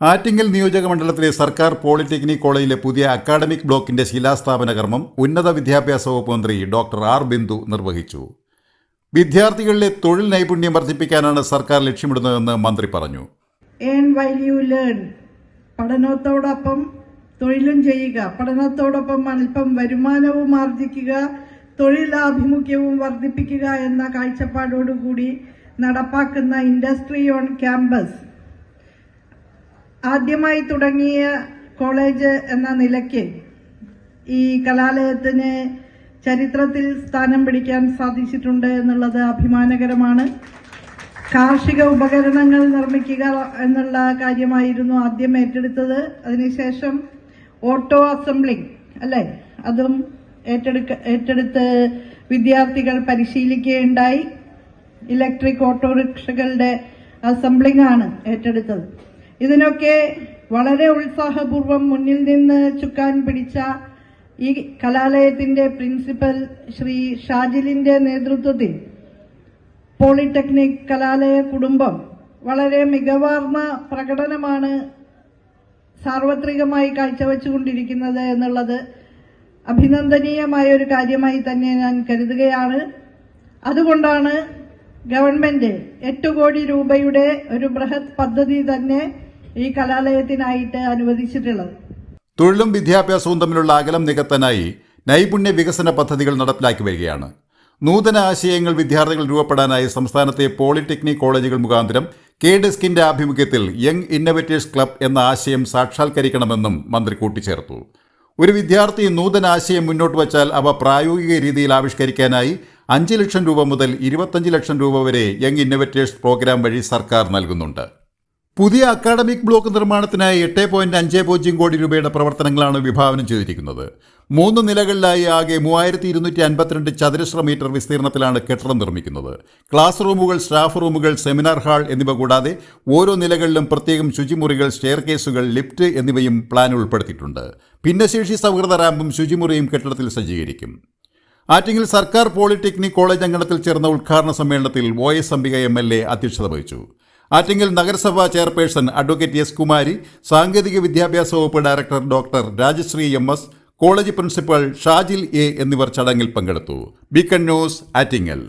ആറ്റിങ്ങൽ നിയോജക മണ്ഡലത്തിലെ സർക്കാർ പോളിടെക്നിക് കോളേജിലെ പുതിയ അക്കാഡമിക് ബ്ലോക്കിന്റെ ശിലാസ്ഥാപന കർമ്മം ഉന്നത വിദ്യാഭ്യാസ വകുപ്പ് മന്ത്രി ഡോക്ടർ ആർ ബിന്ദു നിർവഹിച്ചു. വിദ്യാർത്ഥികളിലെ തൊഴിൽ നൈപുണ്യം വർദ്ധിപ്പിക്കാനാണ് സർക്കാർ ലക്ഷ്യമിടുന്നതെന്ന് മന്ത്രി പറഞ്ഞു. പഠനത്തോടൊപ്പം തൊഴിലും ചെയ്യുക. പഠനത്തോടൊപ്പം അല്പം വരുമാനവും ആർജിക്കുക. തൊഴിലാഭിമുഖ്യവും വർദ്ധിപ്പിക്കുക എന്ന കാഴ്ചപ്പാടോടുകൂടി നടപ്പാക്കുന്ന ഇൻഡസ്ട്രി ഓൺ ക്യാമ്പസ്. ആദ്യമായി തുടങ്ങിയ കോളേജ് എന്ന നിലയ്ക്ക് ഈ കലാലയത്തിന് ചരിത്രത്തിൽ സ്ഥാനം പിടിക്കാൻ സാധിച്ചിട്ടുണ്ട് എന്നുള്ളത് അഭിമാനകരമാണ്. കാർഷിക ഉപകരണങ്ങൾ നിർമ്മിക്കുക എന്നുള്ള കാര്യമായിരുന്നു ആദ്യം ഏറ്റെടുത്തത്. അതിനുശേഷം ഓട്ടോ അസംബ്ലിംഗ് അല്ലേ? അതും ഏറ്റെടുക്ക ഏറ്റെടുത്ത് വിദ്യാർത്ഥികൾ പരിശീലിക്കുകയുണ്ടായി. ഇലക്ട്രിക് ഓട്ടോറിക്ഷകളുടെ അസംബ്ലിംഗ് ആണ് ഏറ്റെടുത്തത്. ഇതിനൊക്കെ വളരെ ഉത്സാഹപൂർവം മുന്നിൽ നിന്ന് ചുക്കാൻ പിടിച്ച ഈ കലാലയത്തിന്റെ പ്രിൻസിപ്പൽ ശ്രീ ഷാജിലിന്റെ നേതൃത്വത്തിൽ പോളിടെക്നിക് കലാലയ കുടുംബം വളരെ മികവാർന്ന പ്രകടനമാണ് സാർവത്രികമായി കാഴ്ചവെച്ചുകൊണ്ടിരിക്കുന്നത് എന്നുള്ളത് അഭിനന്ദനീയമായ ഒരു കാര്യമായി തന്നെ ഞാൻ കരുതുകയാണ്. അതുകൊണ്ടാണ് ഗവൺമെന്റ് എട്ട് കോടി രൂപയുടെ ഒരു ബൃഹത് പദ്ധതി തന്നെ ഈ കലാലയത്തിനായിട്ട് അനുവദിച്ചിട്ടുള്ളത്. തൊഴിലും വിദ്യാഭ്യാസവും തമ്മിലുള്ള അകലം നികത്താനായി നൈപുണ്യ വികസന പദ്ധതികൾ നടപ്പിലാക്കി വരികയാണ്. നൂതന ആശയങ്ങൾ വിദ്യാർത്ഥികൾ രൂപപ്പെടാനായി സംസ്ഥാനത്തെ പോളിടെക്നിക് കോളേജുകൾ മുഖാന്തരം കെ ഡെസ്കിന്റെ ആഭിമുഖ്യത്തിൽ യങ് ഇന്നോവേറ്റേഴ്സ് ക്ലബ് എന്ന ആശയം സാക്ഷാത്കരിക്കണമെന്നും മന്ത്രി കൂട്ടിച്ചേർത്തു. ഒരു വിദ്യാർത്ഥി നൂതന ആശയം മുന്നോട്ട് വച്ചാൽ അവ പ്രായോഗിക രീതിയിൽ ആവിഷ്കരിക്കാനായി അഞ്ച് ലക്ഷം രൂപ മുതൽ ഇരുപത്തഞ്ച് ലക്ഷം രൂപ വരെ യങ് ഇന്നോവേറ്റേഴ്സ് പ്രോഗ്രാം വഴി സർക്കാർ നൽകുന്നുണ്ട്. പുതിയ അക്കാഡമിക് ബ്ലോക്ക് നിർമ്മാണത്തിനായി എട്ട് പോയിന്റ് അഞ്ച് പൂജ്യം കോടി രൂപയുടെ പ്രവർത്തനങ്ങളാണ് വിഭാവനം ചെയ്തിരിക്കുന്നത്. മൂന്ന് നിലകളിലായി ആകെ മൂവായിരത്തി ഇരുന്നൂറ്റി അൻപത്തിരണ്ട് ചതുരശ്ര മീറ്റർ വിസ്തീർണത്തിലാണ് കെട്ടിടം നിർമ്മിക്കുന്നത്. ക്ലാസ് റൂമുകൾ സ്റ്റാഫ് റൂമുകൾ സെമിനാർ ഹാൾ എന്നിവ കൂടാതെ ഓരോ നിലകളിലും പ്രത്യേകം ശുചിമുറികൾ സ്റ്റെയർ കേസുകൾ ലിഫ്റ്റ് എന്നിവയും പ്ലാൻ ഉൾപ്പെടുത്തിയിട്ടുണ്ട്. ഭിന്നശേഷി സൗഹൃദ റാമ്പും ശുചിമുറിയും കെട്ടിടത്തിൽ സജ്ജീകരിക്കും. ആറ്റിങ്ങിൽ സർക്കാർ പോളിടെക്നിക് കോളേജ് അങ്കണത്തിൽ ചേർന്ന ഉദ്ഘാടന സമ്മേളനത്തിൽ O S Ambika M L A അധ്യക്ഷത വഹിച്ചു. ആറ്റിങ്ങൽ നഗരസഭാ ചെയർപേഴ്സൺ അഡ്വക്കേറ്റ് എസ് കുമാരി സാങ്കേതിക വിദ്യാഭ്യാസ വകുപ്പ് director doctor Rajasree M S college principal Shajil A എന്നിവർ ചടങ്ങിൽ പങ്കെടുത്തു. Beacon news Attingal.